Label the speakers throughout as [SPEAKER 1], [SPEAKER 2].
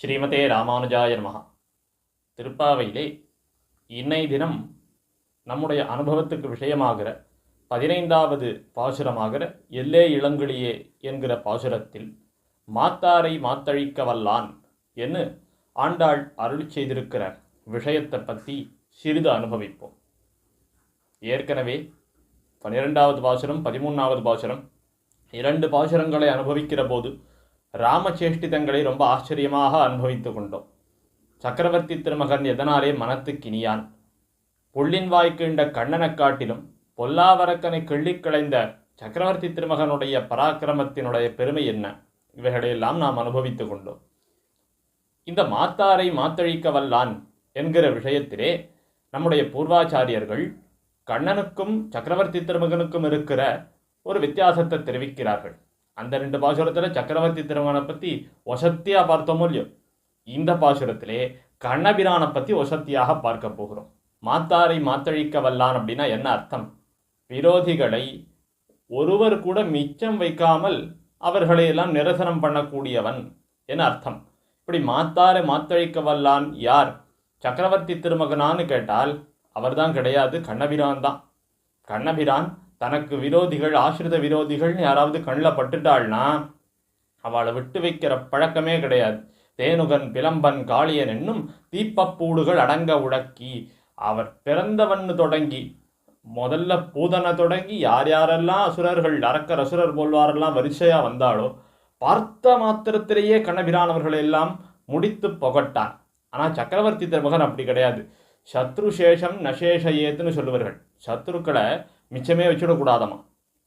[SPEAKER 1] ஸ்ரீமதே ராமானுஜாய நமஹா. திருப்பாவையிலே இன்னை தினம் நம்முடைய அனுபவத்துக்கு விஷயமாகிற பதினைந்தாவது பாசுரமாகிற எல்லே இளங்கிளியே என்கிற பாசுரத்தில் மாத்தாரை மாத்தழிக்க வல்லான் என்று ஆண்டாள் அருள் செய்திருக்கிற விஷயத்தை பற்றி சிறிது அனுபவிப்போம். ஏற்கனவே பன்னிரெண்டாவது பாசுரம் பதிமூணாவது பாசுரம் இரண்டு பாசுரங்களை அனுபவிக்கிற போது ராமச்சேஷ்டிதங்களை ரொம்ப ஆச்சரியமாக அனுபவித்து கொண்டோம். சக்கரவர்த்தி திருமகன் எதனாலே மனத்துக்கினியான் புள்ளின் வாய்க்கின்ற கண்ணனைக் காட்டிலும் பொல்லாவரக்கனை கிள்ளிக் களைந்த சக்கரவர்த்தி திருமகனுடைய பராக்கிரமத்தினுடைய பெருமை என்ன? இவைகளையெல்லாம் நாம் அனுபவித்து கொண்டோம். இந்த மாத்தாரை மாத்தழிக்க வல்லான் என்கிற விஷயத்திலே நம்முடைய பூர்வாச்சாரியர்கள் கண்ணனுக்கும் சக்கரவர்த்தி திருமகனுக்கும் இருக்கிற ஒரு வித்தியாசத்தை தெரிவிக்கிறார்கள். அந்த ரெண்டு பாசுரத்தில் சக்கரவர்த்தி திருமணம் பற்றி ஒசத்தியா பார்த்தோமோ இல்லையோ? இந்த பாசுரத்திலே கண்ணபிரானை பற்றி ஒசத்தியாக பார்க்க போகிறோம். மாத்தாரை மாத்தழிக்க வல்லான் அப்படின்னா என்ன அர்த்தம்? விரோதிகளை ஒருவர் கூட மிச்சம் வைக்காமல் அவர்களை எல்லாம் நிரசனம் பண்ணக்கூடியவன் என அர்த்தம். இப்படி மாத்தாரை மாத்தழிக்க வல்லான் யார்? சக்கரவர்த்தி திருமகனான்னு கேட்டால் அவர்தான் கிடையாது கண்ணபிரான் தான். கண்ணபிரான் தனக்கு விரோதிகள் ஆசிரித விரோதிகள்னு யாராவது கண்ணில் பட்டுட்டாள்னா அவளை விட்டு வைக்கிற பழக்கமே கிடையாது. தேனுகன் பிளம்பன் காளியன் என்னும் தீப்பப்பூடுகள் அடங்க உடக்கி அவர் பிறந்தவன்னு தொடங்கி முதல்ல பூதனை தொடங்கி யார் யாரெல்லாம் அசுரர்கள் அரக்கர் அசுரர் போல்வாரெல்லாம் வரிசையாக வந்தாளோ பார்த்த மாத்திரத்திலேயே கண்ணபிரானவர்களை எல்லாம் முடித்து புகட்டான். ஆனால் சக்கரவர்த்தி திருமகன் அப்படி கிடையாது. சத்ரு சேஷம் நசேஷயேத்துன்னு சொல்லுவார்கள். சத்ருக்களை மிச்சமே வச்சுடக்கூடாதமா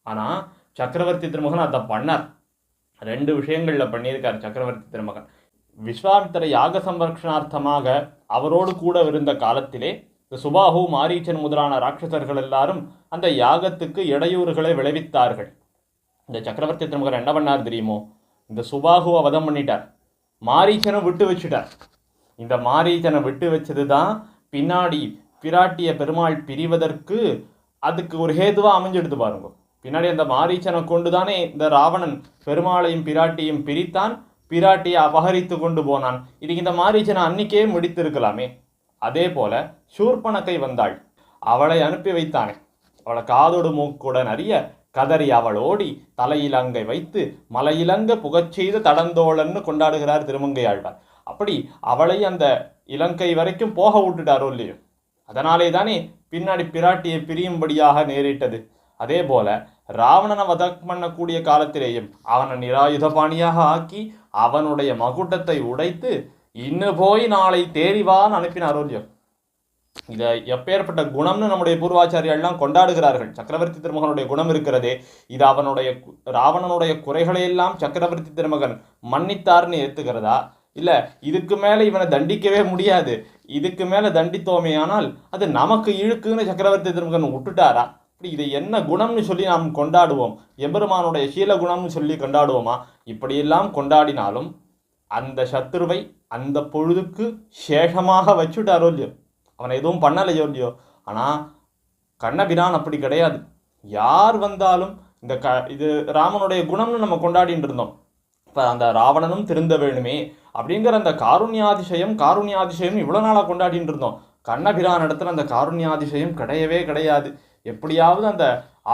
[SPEAKER 1] ஆனால் சக்கரவர்த்தி திருமகன் அதை பண்ணார். ரெண்டு விஷயங்களில் பண்ணியிருக்கார் சக்கரவர்த்தி திருமகன். விஸ்வாமித்திர யாக சம்ரக்ஷணார்த்தமாக அவரோடு கூட இருந்த காலத்திலே இந்த சுபாகு மாரீச்சன் முதலான ராட்சசர்கள் எல்லாரும் அந்த யாகத்துக்கு இடையூறுகளை விளைவித்தார்கள். இந்த சக்கரவர்த்தி திருமகன் என்ன பண்ணார் தெரியுமோ? இந்த சுபாகுவை வதம் பண்ணிட்டார். மாரீச்சனை விட்டு வச்சுட்டார். இந்த மாரீச்சனை விட்டு வச்சது தான் பின்னாடி பிராட்டிய பெருமாள் பிரிவதற்கு அதுக்கு ஒரு ஹேதுவாக அமைஞ்செடுத்து பாருங்க. பின்னாடி அந்த மாரீச்சனை கொண்டு தானே இந்த ராவணன் பெருமாளையும் பிராட்டியும் பிரித்தான் பிராட்டியை அபகரித்து கொண்டு போனான். இதுக்கு இந்த மாரீச்சனை அன்னைக்கே முடித்திருக்கலாமே. அதே போல சூர்பனக்கை வந்தாள். அவளை அனுப்பி வைத்தானே. அவளை காதோடு மூக்குடன் அறிய கதறி அவள் ஓடி தலையிலங்கை வைத்து மலையிலங்க புகச்செய்த தடந்தோழன்னு கொண்டாடுகிறார் திருமங்கை ஆழ்வார். அப்படி அவளை அந்த இலங்கை வரைக்கும் போக விட்டுட்டாரோ இல்லையோ? அதனாலே தானே பின்னாடி பிராட்டியை பிரியும்படியாக நேரிட்டது. அதே போல ராவணனை வதம் பண்ணக்கூடிய காலத்திலேயும் அவனை நிராயுதபாணியாக ஆக்கி அவனுடைய மகுட்டத்தை உடைத்து இன்னு போய் நாளை தேறிவான்னு அனுப்பினாரோ அருள்யம். இதை எப்பேற்பட்ட குணம்னு நம்முடைய பூர்வாச்சாரியெல்லாம் கொண்டாடுகிறார்கள். சக்கரவர்த்தி திருமகனுடைய குணம் இருக்கிறதே. இது அவனுடைய கு- ராவணனுடைய குறைகளையெல்லாம் சக்கரவர்த்தி திருமகன் மன்னித்தார்னு ஏற்றுகிறதா இல்ல இதுக்கு மேல இவனை தண்டிக்கவே முடியாது. இதுக்கு மேல தண்டித்தோமே ஆனால் அது நமக்கு இழுக்குன்னு சக்கரவர்த்தி திருமகன் விட்டுட்டாரா? இப்படி இதை என்ன குணம்னு சொல்லி நாம் கொண்டாடுவோம்? எபெருமானுடைய சீல குணம்னு சொல்லி கொண்டாடுவோமா? இப்படியெல்லாம் கொண்டாடினாலும் அந்த சத்ருவை அந்த பொழுதுக்கு சேஷமாக வச்சுட்டாரோ இல்லையோ? அவனை எதுவும் பண்ணலையோ இல்லையோ? ஆனால் கண்ணபிரான் அப்படி கிடையாது. யார் வந்தாலும் இந்த க இது ராமனுடைய குணம்னு நம்ம கொண்டாடிட்டு இருந்தோம். இப்போ அந்த ராவணனும் திருந்த வேணுமே அப்படிங்கிற அந்த காருண்யாதிசயம் காருண்யாதிசயம் இவ்வளோ நாளாக கொண்டாடிட்டு இருந்தோம். கண்ணபிரான் இடத்துல அந்த காருண்யாதிசயம் கிடையவே கிடையாது. எப்படியாவது அந்த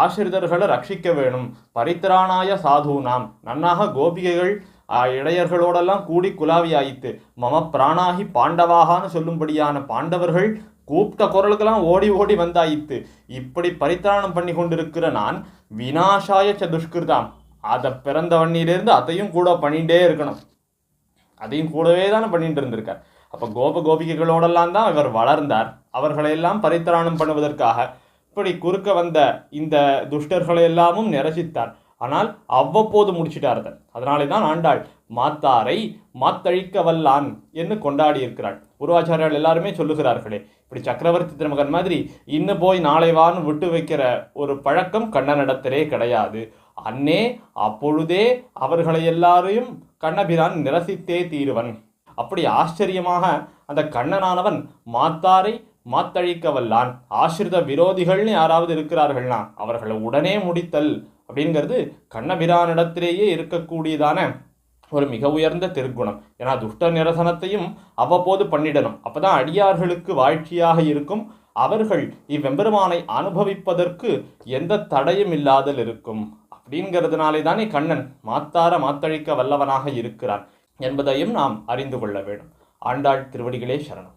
[SPEAKER 1] ஆசிரிதர்களை ரட்சிக்க வேணும். பரித்திராணாய சாதுனாம். நன்னாக கோபிகைகள் இளையர்களோடெல்லாம் இடையர்களோடெல்லாம் கூடி குலாவி ஆயித்து மம பிராணாகி பாண்டவாகான்னு சொல்லும்படியான பாண்டவர்கள் கூப்பிட்ட குரலுக்கெல்லாம் ஓடி ஓடி வந்தாயித்து இப்படி பரித்தாரணம் பண்ணி கொண்டிருக்கிற நான் வினாசாய சதுஷ்கிருதாம். துஷ்கிருதாம் அதை பிறந்த வண்ணிலேருந்து அதையும் கூட பண்ணிகிட்டே இருக்கணும். அதையும் கூடவே தானே பண்ணிட்டு இருந்திருக்கார். அப்போ கோப கோபிகைகளோடெல்லாம் தான் இவர் வளர்ந்தார். அவர்களையெல்லாம் பரித்திராணம் பண்ணுவதற்காக இப்படி குறுக்க வந்த இந்த துஷ்டர்களை எல்லாமும் நிரசித்தார். ஆனால் அவ்வப்போது முடிச்சிட்டார்தன் அதனாலே தான் ஆண்டாள் மாத்தாரை மாத்தழிக்க வல்லான் என்று கொண்டாடி இருக்கிறாள். உருவாச்சாரியால் எல்லாருமே சொல்லுகிறார்களே இப்படி சக்கரவர்த்தி திருமகன் மாதிரி இன்னும் போய் நாளை வான்னு விட்டு வைக்கிற ஒரு பழக்கம் கண்ணனிடத்திலே கிடையாது. அன்னே அப்பொழுதே அவர்களை எல்லாரையும் கண்ணபிரான் நிரசித்தே தீருவன். அப்படி ஆச்சரியமாக அந்த கண்ணனானவன் மாத்தாரை மாத்தழிக்க வல்லான் ஆசிரித விரோதிகள்னு யாராவது இருக்கிறார்கள்னா அவர்களை உடனே முடித்தல் அப்படிங்கிறது கண்ணபிரானிடத்திலேயே இருக்கக்கூடியதான ஒரு மிக உயர்ந்த திருக்குணம். ஏன்னா துஷ்ட நிரசனத்தையும் அவ்வப்போது பண்ணிடணும். அப்பதான் அடியார்களுக்கு வாழ்ச்சியாக இருக்கும். அவர்கள் இவ்வெம்பெருமானை அனுபவிப்பதற்கு எந்த தடையும் இல்லாதல் இருக்கும். அப்படிங்கிறதுனாலே தானே கண்ணன் மாத்தார மாத்தழிக்க வல்லவனாக இருக்கிறான் என்பதையும் நாம் அறிந்து கொள்ள வேண்டும். ஆண்டாள் திருவடிகளே சரணம்.